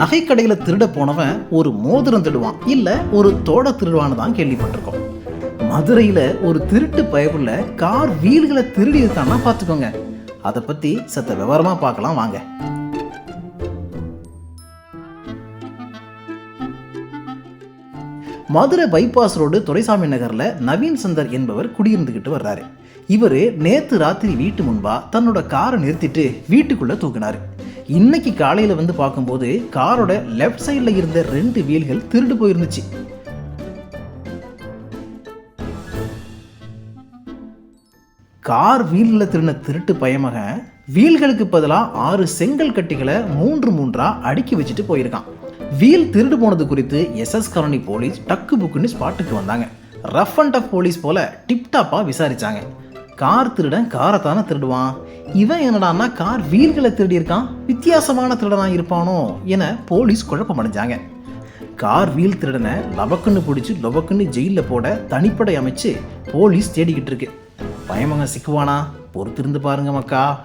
நகைக்கடையில் திருட போனவன் ஒரு மோதிரம் திருடுவான் இல்லை ஒரு தோட திருடுவான்னு தான் கேள்விப்பட்டிருக்கோம். மதுரையில் ஒரு திருட்டு பயப்புள்ள கார் வீல்களை திருடி இருக்கான்னா பார்த்துக்கோங்க அதை பற்றி சத்த விவரமாக பார்க்கலாம் வாங்க. மதுரை பைபாஸ் ரோடு துரைசாமி நகரில் நவீன் சந்தர் என்பவர் குடியிருந்துக்கிட்டு வர்றாரு. இவர் நேற்று ராத்திரி வீட்டு முன்பா தன்னோட காரை நிறுத்திட்டு வீட்டுக்குள்ளே தூக்குனாரு. இன்னைக்கு காலையில் வந்து பார்க்கும்போது காரோட லெஃப்ட் சைடில் இருந்த ரெண்டு வீல்கள் திருடு போயிருந்துச்சு. கார் வீலில் திருடின திருட்டு பயமாக வீல்களுக்கு பதிலாக ஆறு செங்கல் கட்டிகளை மூன்று மூன்றா அடுக்கி வச்சுட்டு போயிருக்கான். வீல் திருடு போனது குறித்து எஸ்எஸ் காலனி போலீஸ் டக்கு புக்குன்னு ஸ்பாட்டுக்கு வந்தாங்க. ரஃப் அண்ட் டஃப் போலீஸ் போல டிப்டாப்பாக விசாரிச்சாங்க. கார் திருடன் காரை தானே திருடுவான்? இவன் என்னடான்னா கார் வீல்களை திருடி இருக்கான் வித்தியாசமான திருடனாக இருப்பானோ என போலீஸ் குழப்பம் அடைஞ்சாங்க கார் வீல் திருடனை லபக்குன்னு பிடிச்சி லபக்குன்னு ஜெயிலில் போட தனிப்படை அமைச்சு போலீஸ் தேடிக்கிட்டு இருக்கு. பயமங்க சிக்குவானா? பொறுத்திருந்து பாருங்க மக்கா.